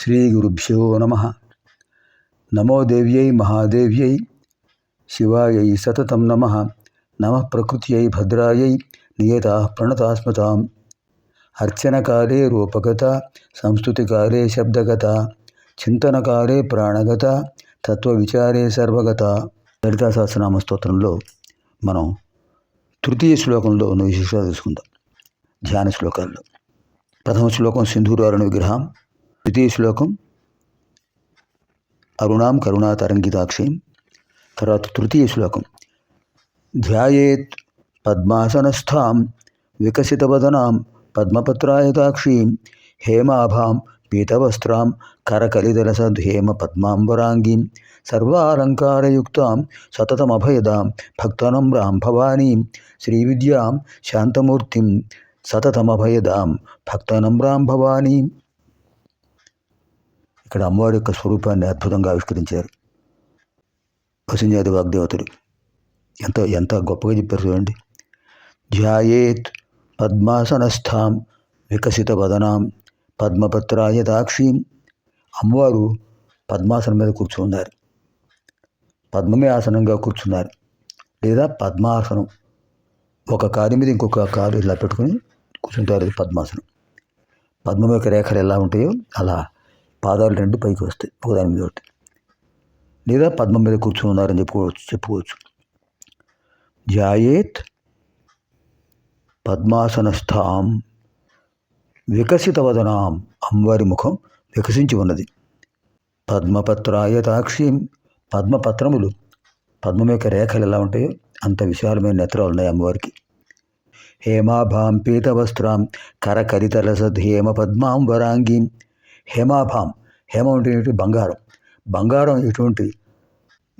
శ్రీగురుభ్యో నమ. నమో దేవ్యై మహాదేవ్యై శివాయై సతతం నమ. నమ ప్రకృత్యై భద్రాయై నియత ప్రణతాస్మతాం. అర్చనకాలే రూపగత సంస్కృతికాలే శబ్దగత చింతనకాలే ప్రాణగత తత్వవిచారే సర్వగత. లలితా సహస్రనామ స్తోత్రంలో మనం తృతీయ శ్లోకంలో ఉన్న విశేషాలు తెలుసుకుందాం. ధ్యాన శ్లోకాల్లో. ప్రథమ శ్లోకం సింధూరారుణ విగ్రహం. ద్వితీయ శ్లోకం అరుణాం కరుణాతరంగితాక్షీం తర్వాత తృతీయ శ్లోకం ధ్యాయేత్ పద్మాసనస్థాం వికసితవదనాం పద్మపత్రాయతాక్షీం హేమాభాం పీతవస్త్రాం కరకలిదలసద్ధేమ పద్మాంబరాంగీం సర్వాలంకారయుక్తాం సతతమభయదాం భక్తనమ్రాం భవానీం శ్రీవిద్యాం శాంతమూర్తిం సతతమభయదాం భక్తనమ్రాం భవానీం ఇక్కడ అమ్మవారి యొక్క స్వరూపాన్ని అద్భుతంగా ఆవిష్కరించారు. వసుంజాతి వాగ్దేవతలు. ఎంత ఎంత గొప్పగా చెప్పారు చూడండి. ధ్యాయేత్ పద్మాసనస్థాం వికసిత వదనాం పద్మపత్రాయతాక్షీం అమ్మవారు పద్మాసనం మీద కూర్చున్నారు. పద్మమే ఆసనంగా కూర్చున్నారు. లేదా పద్మాసనం. ఒక కారు మీద ఇంకొక కారు ఇలా పెట్టుకుని కూర్చుంటారు పద్మాసనం. పద్మం యొక్క రేఖలు ఎలా ఉంటాయో అలా పాదాలు రెండు పైకి వస్తాయి ఒకదాని మీద ఒకటి. లేదా పద్మం మీద కూర్చుని ఉన్నారని చెప్పుకోవచ్చు చెప్పుకోవచ్చు. జాయేత్ పద్మాసనస్థాం వికసిత వదనాం అమ్మవారి ముఖం వికసించి ఉన్నది. పద్మపత్రాయతాక్షీం పద్మపత్రములు. పద్మం యొక్క రేఖలు ఎలా ఉంటాయో అంత విశాలమైన నేత్రాలు ఉన్నాయి అమ్మవారికి. హేమాభాం పీతవస్త్రాం కరకరితలసద్ హేమ పద్మాం వరాంగీం హేమాభాం. హేమ అంటే ఏంటి బంగారం. బంగారం ఎటువంటి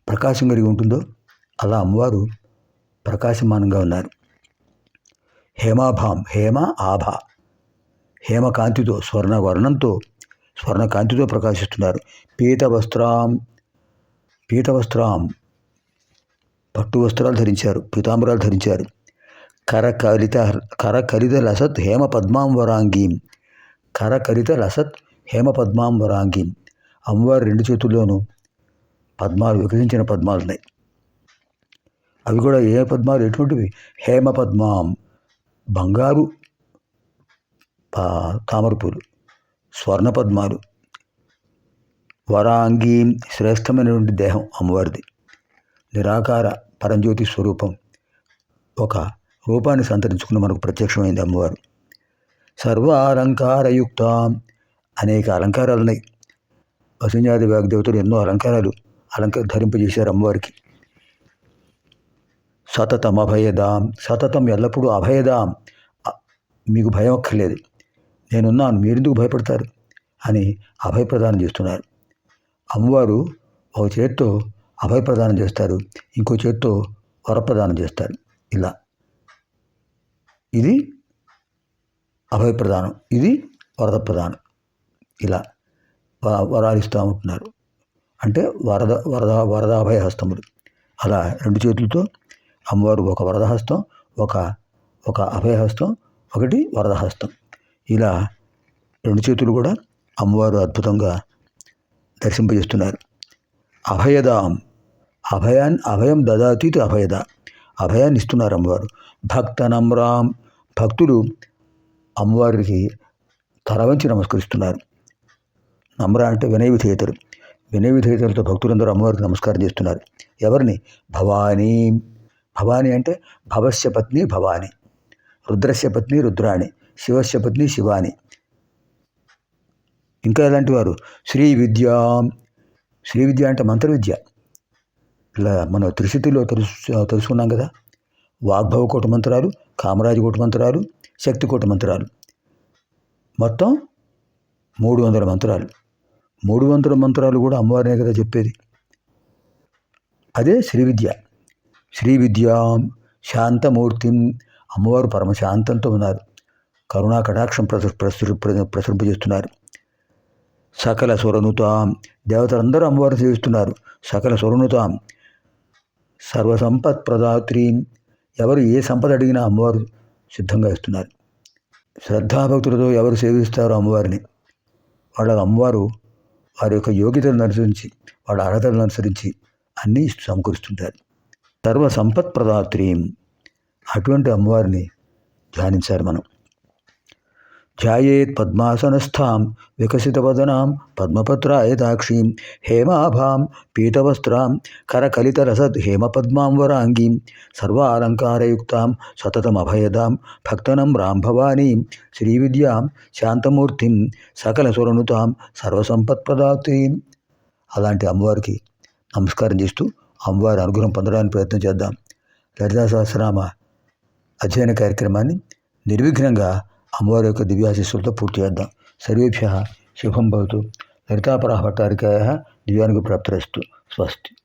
ప్రకాశం కలిగి ఉంటుందో అలా అమ్మవారు ప్రకాశమానంగా ఉన్నారు. హేమాభాం. హేమ ఆభా. హేమకాంతితో స్వర్ణ వర్ణంతో స్వర్ణకాంతితో ప్రకాశిస్తున్నారు. పీత వస్త్రాం పీత వస్త్రాం పట్టు వస్త్రాలు ధరించారు. పీతాంబరాలు ధరించారు. కరకలిత కరకలిత లసత్ హేమ పద్మాంబరాంగీం కరకలిత లసత్ హేమపద్మాంబరాంగి అమ్మవారి రెండు చేతుల్లోనూ పద్మాలు వికసించిన పద్మాలు ఉన్నాయి అవి కూడా ఏ పద్మాలు? ఎటువంటివి? హేమ పద్మాం బంగారు తామరపూలు స్వర్ణ పద్మాలు వరాంగీ శ్రేష్టమైనటువంటి దేహం అమ్మవారిది. నిరాకార పరంజ్యోతి స్వరూపం. ఒక రూపాన్ని సంతరించుకుని మనకు ప్రత్యక్షమైంది అమ్మవారు. సర్వాలంకారయుక్త అనేక అలంకారాలు ఉన్నాయి. వసుంజాది వాగ్దేవతలు ఎన్నో అలంకారాలు అలంకార ధరింపజేశారు అమ్మవారికి. సతతం అభయదాం సతతం ఎల్లప్పుడూ అభయదాం. మీకు భయం అక్కర్లేదు. నేనున్నాను మీరెందుకు భయపడతారు? అని అభయ ప్రదానం చేస్తున్నారు. అమ్మవారు ఒక చేత్తో అభయ ప్రదానం చేస్తారు ఇంకో చేత్తో వరప్రదానం చేస్తారు. ఇలా. ఇది అభయప్రదానం. ఇది వరద ప్రదానం ఇలా వరాలిస్తూ ఉంటున్నారు. అంటే వరద వరద వరదాభయ హస్తములు అలా రెండు చేతులతో అమ్మవారు ఒక వరదహస్తం ఒక ఒక అభయహస్తం ఒకటి వరదహస్తం. ఇలా రెండు చేతులు కూడా అమ్మవారు అద్భుతంగా దర్శింపజేస్తున్నారు. అభయదాం. అభయాన్ అభయం దదాతీతి అభయద. అభయాన్ని ఇస్తున్నారు అమ్మవారు. భక్త నమ్రాం భక్తులు అమ్మవారికి తలవంచి నమస్కరిస్తున్నారు. నమ్ర అంటే వినయ విధేయతలు. వినయ విధేయతలతో భక్తులందరూ అమ్మవారికి నమస్కారం చేస్తున్నారు. ఎవరిని? భవానీ. భవానీ అంటే భవస్య పత్ని భవాని. రుద్రస్య పత్ని రుద్రాణి. శివస్య పత్ని శివాని. ఇంకా ఎలాంటి వారు? శ్రీ విద్య. శ్రీ విద్య అంటే మంత్ర విద్య ఇలా మనం త్రిశుతిలో తెలుసు తెలుసుకున్నాం కదా. వాగ్భవ కోట మంత్రాలు కామరాజు కోటి మంత్రాలు శక్తి కోటి మంత్రాలు. మొత్తం మూడు వందల మంత్రాలు. మూడు వందల మంత్రాలు కూడా అమ్మవారినే కదా చెప్పేది. అదే శ్రీ విద్య. శ్రీ విద్యాం శాంతమూర్తిం అమ్మవారు పరమశాంతంతో ఉన్నారు. కరుణా కటాక్షం ప్రసు ప్రసు ప్రసరింపజేస్తున్నారు. సకల స్వరనుతాం దేవతలందరూ అమ్మవారు సేవిస్తున్నారు. సకల స్వరనుతాం సర్వసంపత్ ప్రదాత్రి ఎవరు ఏ సంపద అడిగినా అమ్మవారు సిద్ధంగా ఇస్తున్నారు. శ్రద్ధాభక్తులతో ఎవరు సేవిస్తారో అమ్మవారిని. వాళ్ళ అమ్మవారు వారి యొక్క యోగ్యతలను అనుసరించి వాళ్ళ అర్హతలను అనుసరించి అన్నీ సమకూరుస్తుంటారు. సర్వ సంపత్ ప్రదాత్రీం అటువంటి అమ్మవారిని ధ్యానించాలి మనం. ధ్యాయేత్ పద్మాసనస్థాం వికసితవదనాం పద్మపత్రాయతాక్షీం హేమాభాం పీతవస్త్రాం కరకలితరసద్ హేమపద్మాం వరాంగీం సర్వాలంకారయుక్తాం సతతమభయదాం భక్తనం రాంభవానీం శ్రీవిద్యాం శాంతమూర్తిం సకలసురనుతాం సర్వసంపత్ప్రదాత్రీం అలాంటి అమ్మవారికి నమస్కారం చేస్తూ అమ్మవారి అనుగ్రహం పొందడానికి ప్రయత్నం చేద్దాం. లలితా సహస్రనామ అధ్యయన కార్యక్రమాన్ని నిర్విఘ్నంగా अम्बावार्यों दिव्याशिस्सुलतो पूर्ति सर्वेभ्य शुभम भवतु। ललितापराः भट्टारिकायाः दिव्यानुग्रहप्राप्तिरस्तु। स्वस्ति।